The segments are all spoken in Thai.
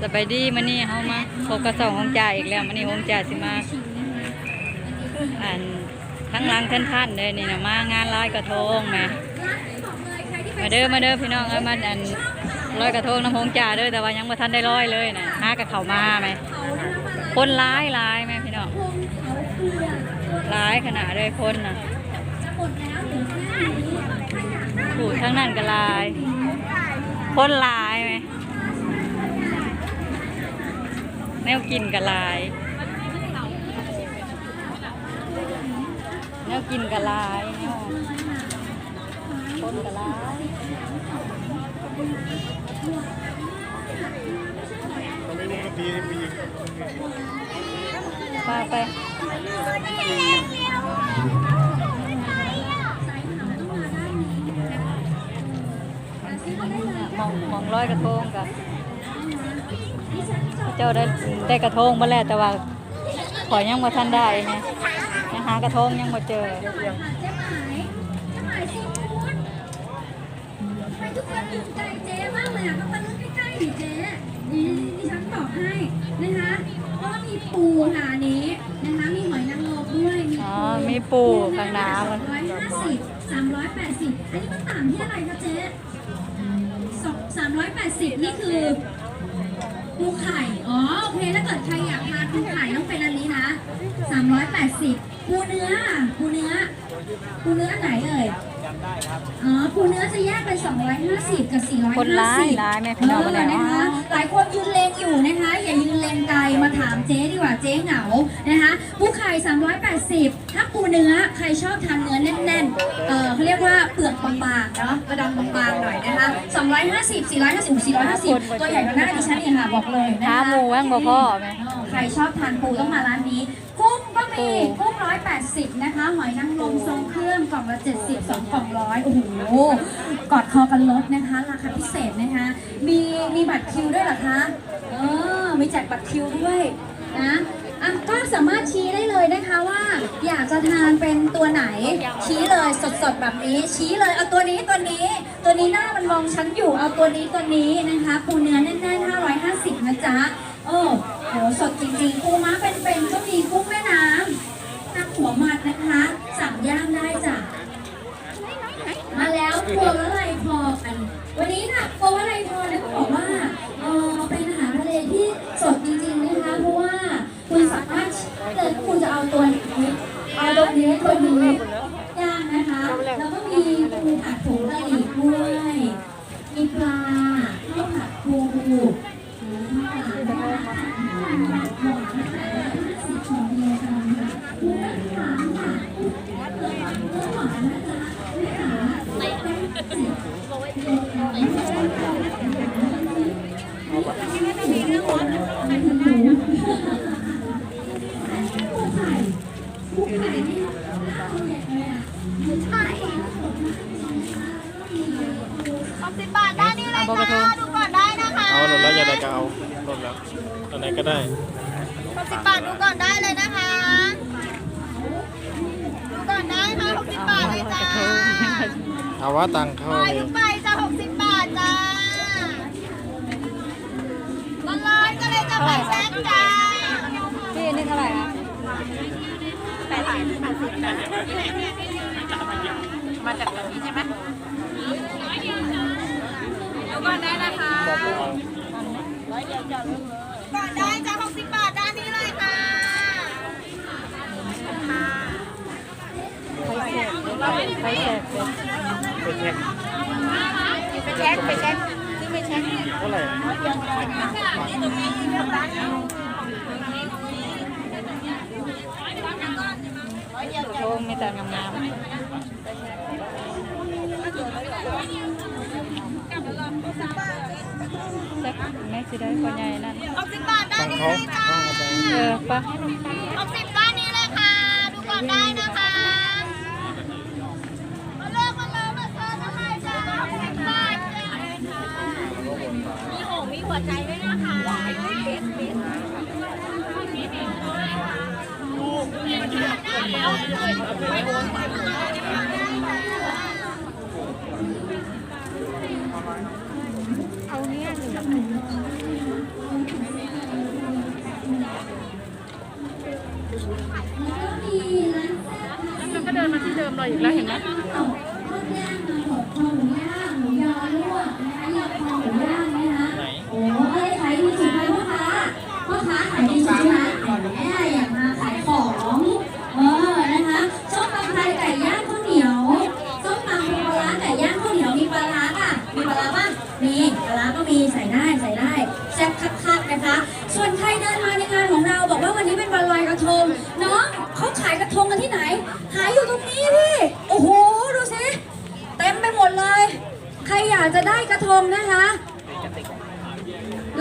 สบายดีมานี่เฮามาพบกับสองของจ่าอีกแล้วมานี่ของจ่าสิมาอันทั้งล้างท่านท่านเลยนี่นะมางานลอยกระทงแหมมาเด้อมาเด้อพี่น้องเอ้ยมาอันลอยกระทงน้ำหงจ่าเด้อแต่ว่ายังบ่ทันได้ลอยเลยนะหากับเขามาไหมคนร้ายร้ายไหมพี่น้องร้ายขนาดเลยคนน่ะถูกทั้งนั้นก็ลาย คนลายไหม แนวกินกะลาย แนวกินกะลายแนวคนกะลายตอนนี้มันก็ปีปีไปไปมองมองร้อยกระทงกับ เจ้าได้ได้กระทงมาแล้วแต่ว่าขอยยังมาทันได้นะยังหากระทงยังมาเจอทุกคนถูกใจเจ๊มากเลยอะก็มาลุ้นใกล้ๆดิเจ๊นี่ดิฉันบอกให้นะคะก็มีปูค่ะอันนี้นะคะมีหอยนางรมด้วยมีอ๋อมีปูข้างหน้ามันร้อยห้าสิบสามร้อยแปดสิบอันนี้มันต่างที่อะไรคะเจ๊สองสามร้อยแปดสิบนี่คือ ปูไข่ อ๋อ โอเค ถ้าเกิดใครอยากทานปูไข่ต้องเป็นอันนี้นะสามร้อยแปดสิบปูเนื้อ ปูเนื้อ ปูเนื้ออันไหนเอ่ยอ๋อ ปูเนื้อจะแยกเป็น 250 กับ 450คนร้ายร้ายแม่พี่น้องเออเนี่ยนะคะ หลายคนยืนเลงอยู่นะคะ อย่ายืนเลงไกล มาถามเจ๊ดีกว่า เจ๊เหงา นะคะ ปูไข่ 380ถ้า ปูเนื้อใครชอบทานเนื้อแน่นๆเออเขาเรียกว่าเปลือกบางๆเนาะกระดองบางๆหน่อยนะคะ250 450 450 ตัวใหญ่กว่าหน้าดิฉันเองค่ะบอกเลยนะคะหาหมูแว่งบ่พ่อไหม ใครชอบทานปูต้องมาร้านนี้ กุ้งก็มีปูกุ้งร้อยแปดสิบนะคะ หอยนางรมทรงเครื่องกล่องละเจ็ดสิบสองกล่องร้อยโอ้โหกอดคอกันลดนะคะ ราคาพิเศษนะคะ มีมีบัตรคิวด้วยเหรอคะเออมีแจกบัตรคิวด้วยนะ อะก็สามารถชี้ได้เลยนะคะว่า อยากจะทานเป็นตัวไหน ชี้เลยสดๆแบบนี้ ชี้เลยเอาตัวนี้ตัวนี้ ตัวนี้หน้ามันมองฉันอยู่เอาตัวนี้ตัวนี้นะคะปูเนื้อแน่นๆ550นะจ๊ะโอ้โหสดจริงๆปูม้าเป็นๆก็มีกุ้งแม่น้ำตักหัวมันนะคะ สั่งย่างได้จ้ะ มาแล้วครัวละไรพอกัน วันนี้ค่ะครัวละไรพอเนี่ยต้องบอกว่าเออเป็นอาหารทะเลที่สดจริงๆนะคะ เพราะว่าคุณสามารถเลยว่าคุณจะเอาตัวนี้ เอาตัวนี้ตัวนี้ย่างนะคะ แล้วก็มีปูผัดผงกะหรี่ด้วย มีปลาข้าวผัดปูสิบของเดียวกันค่ะปูไม่หวานค่ะปูไม่หวานนะจ๊ะไม่หวาน หกสิบบาทได้นี่เลย เอาบอกกระท ค่ะ ง ดูก่อนได้นะคะ เอาห ล่นแล้วอย่าได้ก็เอาหล่นแล้วตอนไหนก็ได้หกสิบบาทดูก่อนได้เลยนะคะ ดูก่อนได้ค่ะหกสิบบาทเลยจ้าเอาว่าตังค์เข้าปล่อยเลทุยกใบจ้าหกสิบบาทจ้าร้อนๆก็เลยจะไปแซ่บจ้าพี่นี่เท่าไหร่คะดูก่อนได้นะคะ ก่อนได้จ้าหกสิบบาทด้านนี้เลยค่ะไปแสบเลยไปแท็กไปเช็คไปเช็คซื้อไปเช็คเท่าไหร่กระทงมีแต่งาม แม่สิได้คนใหญ่นั่นหกสิบบาทได้นี่เขาเลยจ้าเองเอาไปเออกสิบด้านนี้เลยค่ะ ดูก่อนได้นะคะมาเลิกมาเลิกมาเซิร์ฟอะไรจ้าหกสิบบาทจ้ามีหงมีหัวใจด้วยนะคะ แล้วก็มีร้านแซ่บ มันก็เดินมาที่เดิมเราอีกแล้วเห็นไหม เอาข้าวย่างมาหกคอหมูย่างหมูยอลวกนะคะยำค อหมูย่างนะคะโอ้อะไรขายดีสุดคะพ่อค้าพ่อค้าขายดีสุดใช่ไหมแหมอยากมาขายของ เออ นะคะส้มตำไทยไก่ย่างข้าวเหนียวส้มตำปลาร้าไก่ย่างข้าวเหนียวมีปลาร้าค่ะ มีปลาร้าป่ะมีปลาร้าก็มีใส่ได้ากจะได้กระทงนะคะ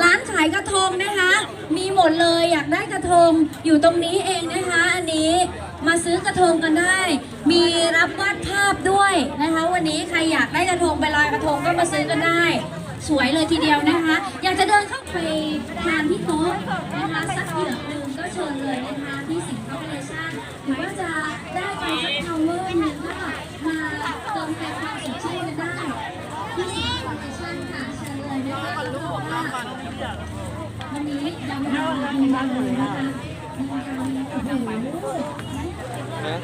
ร้านขายกระทงนะคะ มีหมดเลยอยากได้กระทงอยู่ตรงนี้เองนะคะ อันนี้มาซื้อกระทงกันได้ มีรับวาดภาพด้วยนะคะ วันนี้ใครอยากได้กระทงไปลอยกระทงก็มาซื้อกันได้ สวยเลยทีเดียวนะคะ อยากจะเดินเข้าไปทานที่โต๊ะนะคะสักเหยือหนึ่งก็เชิญเลยนะคะที่สิงคโปร์เลชั่นหรือว่าจะได้ไปสักทาวเวอร์หนึ่งก็มาเติมเต็มความสดชื่นกันได้ ที่สิงคโปร์เลชั่นค่ะเชิญเลยนะคะแล้วก็ว่า วันนี้ยังไม่ได้มีวันเลยนะคะมีการโอ้โหนะ